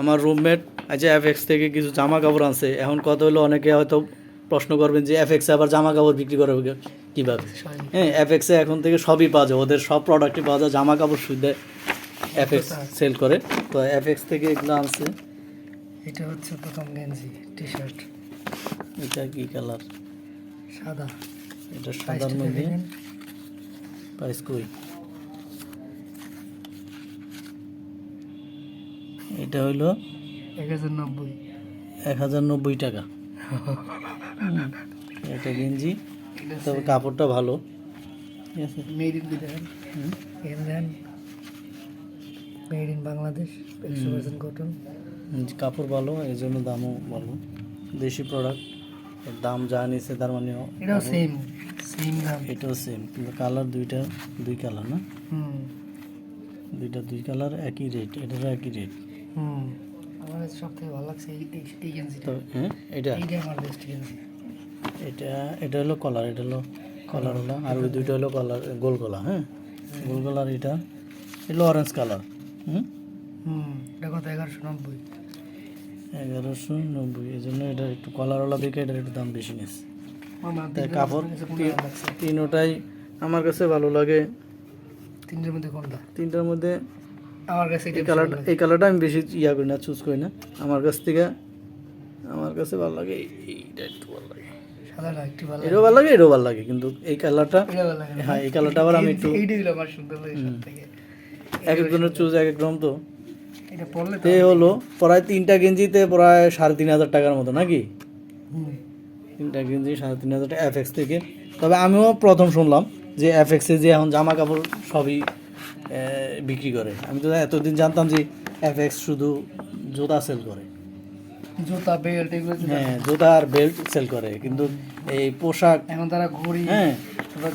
আমার রুমমেট আজ এফএক্স থেকে কিছু জামা কাপড় আনছে। এখন কথা হলো অনেকে হয়তো প্রশ্ন করবেন যে এফএক্স আবার জামা কাপড় বিক্রি করে কীভাবে? হ্যাঁ এফএক্সে এখন থেকে সবই পাওয়া যায়। ওদের সব প্রোডাক্টই পাওয়া যায় জামা কাপড় সুবিধা এফএক্স সেল করে। তো এফএক্স থেকে এগুলো আনছে। এটা হচ্ছে প্রথম গেঞ্জি টি শার্ট এটা কি কালার সাদা। এটা সাদার মধ্যে। প্রাইস কই? এটা হইল এক হাজার নব্বই। এক হাজার নব্বই টাকা। এটা গেঞ্জি তবে কাপড়টা ভালো। ঠিক আছে। মেড ইন মেড বাংলাদেশ একশো পার্সেন্ট কটন কাপড় ভালো এই জন্য দামও ভালো। দেশি প্রোডাক্ট দাম যা নিয়েছে তার মানে এটাও সেম সেম দাম। এটাও সেম কিন্তু কালার দুইটা দুই কালার না? দুইটা দুই কালার একই রেট এটারও একই রেট হুম। আমার কাছে সব থেকে ভালো লাগছে এই এই- এই গেঞ্জিটা। হ্যাঁ এটা? এইটা আমার বেস্ট গেঞ্জি। এটা এটা হলো কলার এটা হলো কলার হলো আর ওই দুইটা হলো কলার গোল গলা হ্যাঁ? গোল গলার এটা এটা অরেঞ্জ কালার হুম? হুম এটা কত এগারোশো নব্বই? এগারোশো নব্বই এই জন্য এটা একটু কলারওয়ালা দেখে এটার একটু দাম বেশি তিনটা কাপড় তিনোটাই আমার কাছে ভালো লাগে। তিনটার মধ্যে কোনটা? তিনটার মধ্যে আমার কাছে এই কালারটা এই কালারটা আমি বেশি ইয়া করি না চুজ করি না। আমার কাছ থেকে আমার কাছে ভালো লাগে এই- এইটা একটু ভালো লাগে। ভালো লাগে। এটাও ভালো লাগে এটাও ভালো লাগে কিন্তু এই কালারটা? হ্যাঁ এই কালারটা আবার আমি একটু এইটা আমার সুন্দর লাগে এক একজনের চুজ এক এক রকম তো। হলো প্রায় তিনটা গেঞ্জিতে প্রায় সাড়ে তিন হাজার টাকার মতো নাকি? তিনটা গেঞ্জি সাড়ে তিন হাজার টাকা এফএক্স থেকে। তবে আমিও প্রথম শুনলাম যে এফএক্সে যে এখন জামা কাপড় সবই বিক্রি করে। আমি তো এতদিন জানতাম যে এফএক্স শুধু জুতা সেল করে। জুতা বেল্ট এগুলো হ্যাঁ জুতা আর বেল্ট সেল করে। কিন্তু এই পোশাক এখন তারা ঘড়ি হ্যাঁ।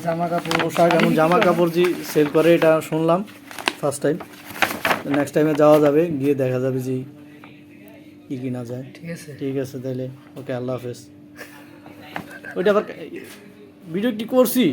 জামা কাপড় পোশাক এবং জামা কাপড় যে সেল করে এটা শুনলাম ফার্স্ট টাইম নেক্সট টাইমে যাওয়া যাবে গিয়ে দেখা যাবে যে কী কিনা যায়। ঠিক আছে। ঠিক আছে তাহলে। ওকে আল্লাহ হাফেজ। ওইটা আবার ভিডিও কি করছি?